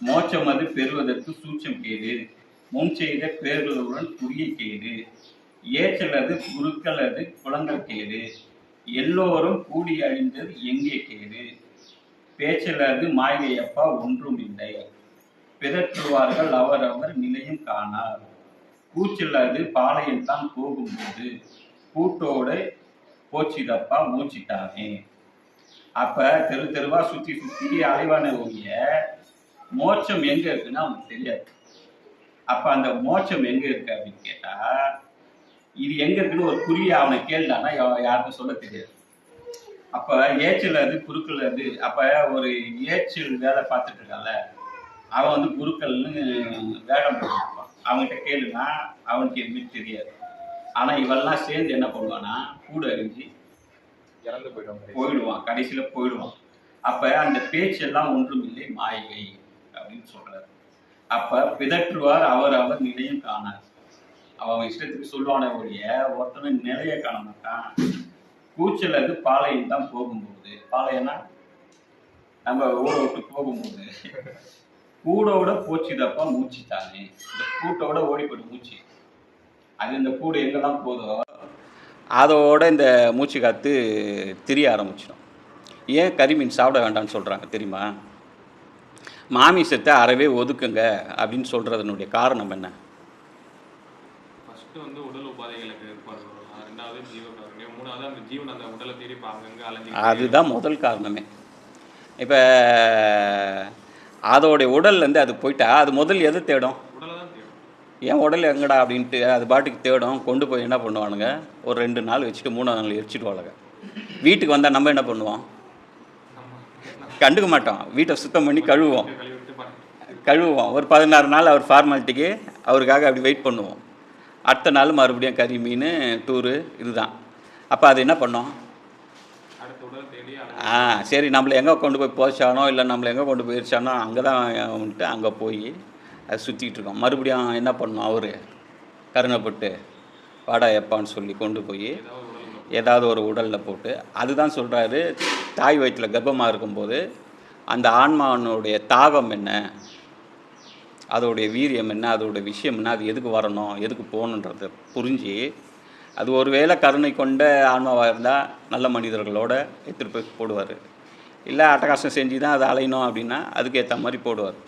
மோட்சம் அது பெறுவதற்கு சூட்சம் கேடு முன் செய்த பேர்களுடன் புரிய கேடு ஏற்றல் அது குருக்கள் அது குளங்கள் கேடு எல்லோரும் கூடி அழிந்தது எங்கே கேடு? பேச்சல் அது மாயையப்பா ஒன்றும் இல்லை. பிதற்றுவார்கள் அவரவர் நிலையும் காணார். கூச்சலது பாளையம்தான் போகும்போது கூட்டோட போச்சிதப்பா மூச்சிட்டானே. அப்ப தெரு தெருவா சுத்தி சுத்தி அலைவான ஒழிய மோட்சம் எங்க இருக்குன்னு அவனுக்கு தெரியாது. அப்ப அந்த மோட்சம் எங்க இருக்கு அப்படின்னு கேட்டா இது எங்க இருக்குன்னு ஒரு குறிய அவனை கேள்டானா யாருக்கும் சொல்ல தெரியாது. அப்ப ஏச்சல் அது குருக்கள் அது அப்ப ஒரு ஏச்சல் வேலை பார்த்துட்டு இருக்கான்ல அவன் வந்து குருக்கள்னு வேடம் போட்டுருப்பான் அவன்கிட்ட கேளுனா அவனுக்கு எதுவுமே தெரியாது. ஆனா இவெல்லாம் சேர்ந்து என்ன பண்ணுவான்னா கூட அறிஞ்சு இறந்து போயிடுவாங்க போயிடுவான் கடைசியில போயிடுவான். அப்ப அந்த பேச்செல்லாம் ஒன்றும் இல்லை மாயை அப்படின்னு சொல்றாரு. அப்ப பிதற்றுவார் அவர் அவர் நிலையும் காணார் அவன் இஷ்டத்துக்கு சொல்லுவானே ஒழிய ஒருத்தனும் நிலைய காண மாட்டான். கூச்சல் அது பாளையம் தான் போகும்போது. பாளையம்னா நம்ம ஊரை விட்டு போகும்போது. கூடோட மூச்சு தாணி இந்த கூட்டோட ஓடி போயிட்டு மூச்சு. அது இந்த கூடு எங்கெல்லாம் போதோ அதோட இந்த மூச்சு காத்து திரிய ஆரம்பிச்சிடும். ஏன் கரிமீன் சாப்பிட வேண்டாம்னு சொல்கிறாங்க தெரியுமா? மாமிசத்தை அறவே ஒதுக்குங்க அப்படின்னு சொல்கிறதனுடைய காரணம் என்ன? ஃபர்ஸ்ட் வந்து உடல் உபாதைகளுக்கு ஏற்பாடு பண்ணலாம் ரெண்டாவது ஜீவ காரணம் மூணாவது அந்த ஜீவன் அந்த உடலை தேடி இப்போ அங்கங்க அலைஞ்சு அதுதான் முதல் காரணமே. இப்போ அதோடைய உடல்லேருந்து அது போயிட்டா அது முதல் எது தேடும்? ஏன் உடல் எங்கடா அப்படின்ட்டு அது பாட்டுக்கு தேடும் கொண்டு போய் என்ன பண்ணுவானுங்க? ஒரு ரெண்டு நாள் வச்சுட்டு மூணாவது நாள் எரிச்சிடுவாளுங்க. வீட்டுக்கு வந்தால் நம்ம என்ன பண்ணுவோம்? கண்டுக்க மாட்டோம். வீட்டை சுத்தம் பண்ணி கழுவுவோம். கழுவுவோம். ஒரு பதினாறு நாள் அவர் ஃபார்மாலிட்டிக்கு அவருக்காக அப்படி வெயிட் பண்ணுவோம். அடுத்த நாள் மறுபடியும் கறி மீன் டூரு இதுதான். அப்போ அது என்ன பண்ணோம்? ஆ சரி நம்மளை எங்கே கொண்டு போய் போச்சானோ இல்லை நம்மளை எங்கே கொண்டு போயிருச்சானோ அங்கே தான் வந்துட்டு அங்கே போய் அது சுற்றிக்கிட்டு இருக்கோம். மறுபடியும் என்ன பண்ணோம்? அவர் கருணைப்பட்டு வாடா எப்பான்னு சொல்லி கொண்டு போய் ஏதாவது ஒரு உடலில் போட்டு அதுதான் சொல்கிறாரு தாய் வயிற்றில் கர்ப்பமாக இருக்கும்போது அந்த ஆன்மாவனுடைய தாகம் என்ன? அதோடைய வீரியம் என்ன? அதோடைய விஷயம் என்ன? அது எதுக்கு வரணும்? எதுக்கு போகணுன்றத புரிஞ்சு அது ஒருவேளை கருணை கொண்ட ஆன்மாவாக இருந்தால் நல்ல மனிதர்களோட எடுத்துகிட்டு போய் போடுவார். இல்லை அட்டகாசம் செஞ்சு தான் அதை அலையணும் அப்படின்னா அதுக்கு ஏற்ற மாதிரி போடுவார்.